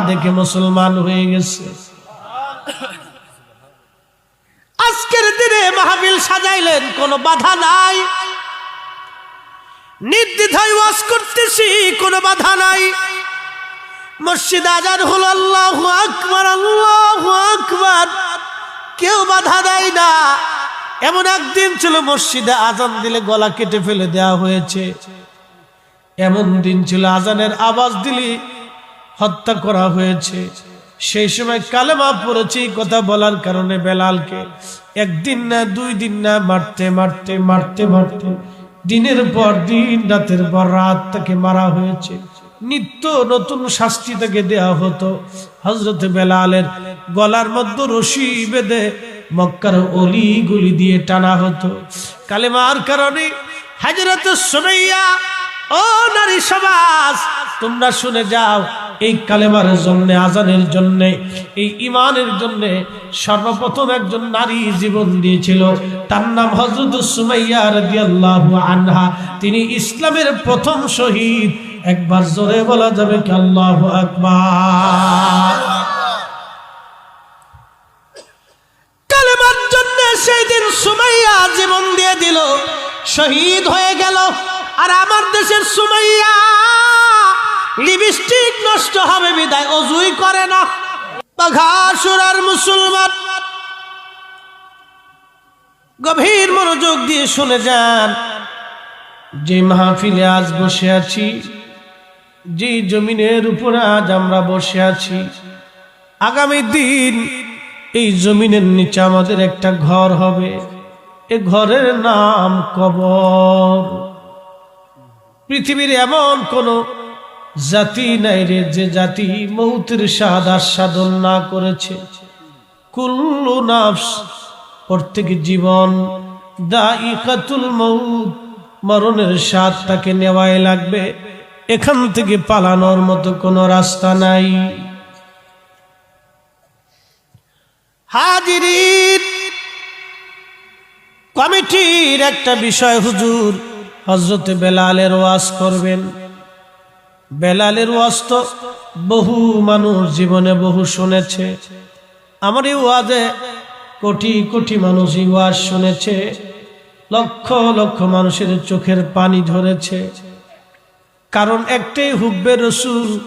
দেখে মুসলমান হয়ে গেছে। আজকের দিনে মাহবিল সাজাইলেন, কোনো বাধা নাই। করতেছি বাধা নাই। মসজিদ আজান হল আল্লাহ আকবার আল্লাহ আকবার। কেউ বাধা দেয় না। এমন একদিন ছিল মসজিদে আজান দিলে গলা কেটে ফেলে দেওয়া হয়েছে। এমন দিন ছিল আজানের আওয়াজ দিলে হত্যা করা হয়েছে। সেই সময় কালেমা পড়েছি কথা বলার কারণে বেলালকে একদিন না, দুই দিন না, মারতে মারতে মারতে মারতে, দিনের পর দিন, রাতের পর রাত তাকে মারা হয়েছে। নিত্য নতুন শাস্তি তাকে দেয়া হতো। হজরত বেলালের গলার মধ্যে রশি বেঁধে মক্কার অলি গুলি দিয়ে টানা হতো। কালেমার কারণে হাজরত সুমাইয়া, ও নারী সমাজ, তোমরা শুনে যাও এই কালেমার জন্য, আজানের জন্য, এই ইমানের জন্য সর্বপ্রথম একজন নারী জীবন দিয়েছিল। তার নাম হজরত সুমাইয়া রাদিয়াল্লাহু আনহা। তিনি ইসলামের প্রথম শহীদ। একবার জোরে বলা যাবে কি আল্লাহু আকবার। কালেমার জন্য সেই দিন সুমাইয়া জীবন দিয়ে দিল। শহীদ হয়ে গেল। আর আমার দেশের সুমাইয়া লিপস্টিক নষ্ট হবে বিদায়, অজুই করে না। বাঘাসুরার মুসলমান। গভীর মনোযোগ দিয়ে শুনে যান। যে মাহফিলে আজ বসে আছি, যে জমিনের উপর আজ আমরা বসে আছি, আগামী দিন এই জমিনের নিচে আমাদের একটা ঘর হবে। এ ঘরের নাম কবর। পৃথিবীর এমন কোন জাতি নাই রে যে জাতি মৌতের স্বাদ আস্বাদন না করেছে। কুল্লু নাফস, প্রত্যেক জীবন দাইকাতুল মৌত, মরণের স্বাদ তাকে নেওয়াই লাগবে। এখান থেকে পালানোর মতো কোনো রাস্তা নাই। হাজিরিন কমিটির একটা বিষয় হুজুর হজরতে বেলালের ওয়াজ করবেন। বেলালের ওয়াস্ত বহু মানুষ জীবনে বহু শুনেছে। আমার এই ওয়াজে কোটি কোটি মানুষ এই ওয়াজ শুনেছে। লক্ষ লক্ষ মানুষের চোখের পানি ধরেছে। কারণ একটাই হুব্বে রসুল